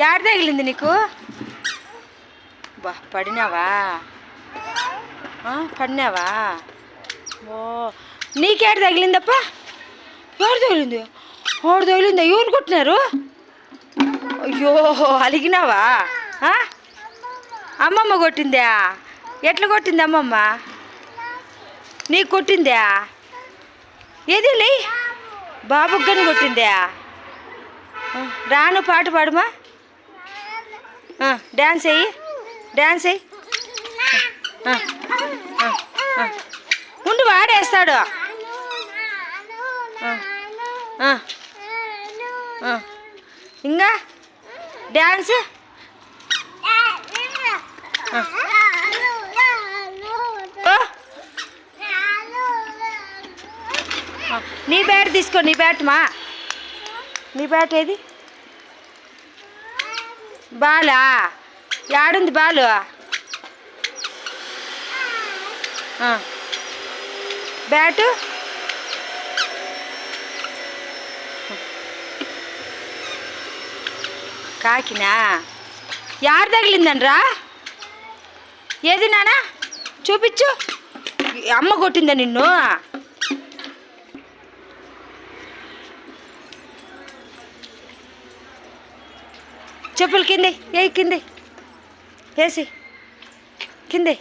యాడ తగిలింది నీకు? బా పడినావా? పడినావా? ఓ నీకేడ తగిలిందప్ప? ఎవరు తగిలింది? ఎవరు తగిలిందా? ఎవరు కొట్టినారు? అయ్యో అలిగినావా? అమ్మమ్మ కొట్టిందా? ఎట్లా కొట్టింది అమ్మమ్మ? నీకు కొట్టిందా? ఏది లే? బాబుకి కానీ కొట్టిందా రాను పాట పాడుమా? డ్యాన్స్ వేయి డ్యాన్స్ వేయి ముందు వాడేస్తాడు. ఇంకా డ్యాన్స్ నీ బ్యాట్ తీసుకో నీ బ్యాట్ మా. నీ బ్యాట్ ఏది? బాలా? యాడుంది బాలు? బ్యాటు? కాకినా? యారు తగిలిందనరా? ఏది నానా? చూపించు. అమ్మ కొట్టిందా నిన్ను? చెప్పులు కింది ఏ కింది. వేసి కింది.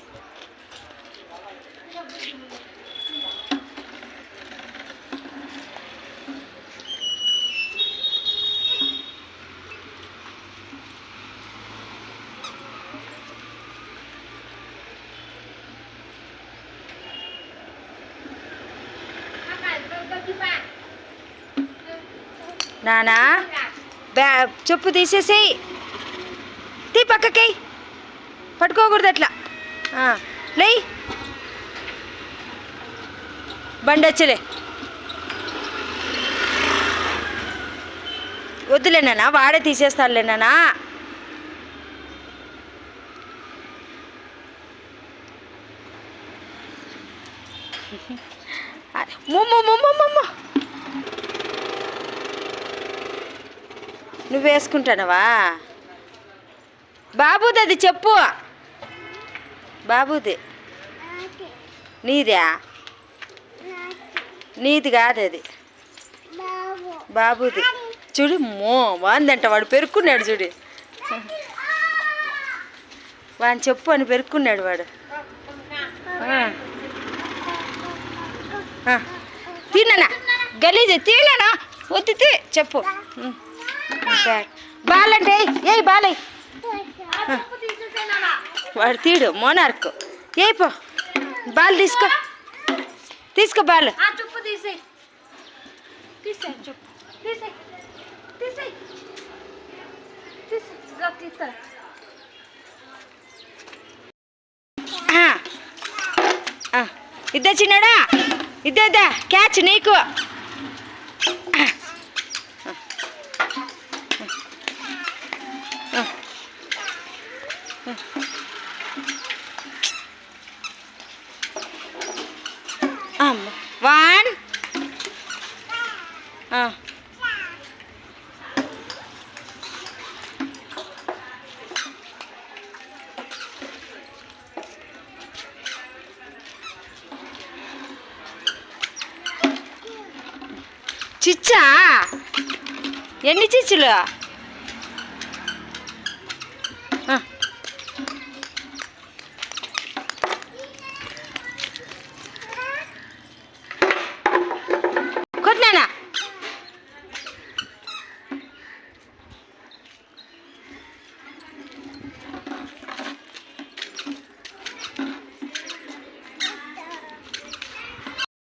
నానా బ్యా చెప్పు తీసేసేయి. పక్కకి. పట్టుకోకూడదు అట్లా. ఆ, లేయ్ బండి వచ్చలే. వద్దులేనా వాడే తీసేస్తాడులే నాన్న. ముమ్ము ముమ్ము ముమ్ము. నువ్వు వేసుకుంటానవా? బాబుది అది చెప్పు. బాబుది. నీదా? నీది కాదు అది బాబుది. చూడు మో వాందంట వాడు పెరుక్కున్నాడు చూడు. వాని చెప్పు అని పెరుక్కున్నాడు వాడు. తిననా గలీజే తిననా వద్దు చెప్పు. బాలంటే ఏ బాలయ్య వాడు తీడు మోనార్క్. ఏ పో బాల్ తీసుకో. తీసుకో బాల్. ఇద్దా చిన్నాడా? ఇద్దా. క్యాచ్ నీకు. ஆமாம் one. சிச்சா? என்ன சிச்சிலு? ஆ.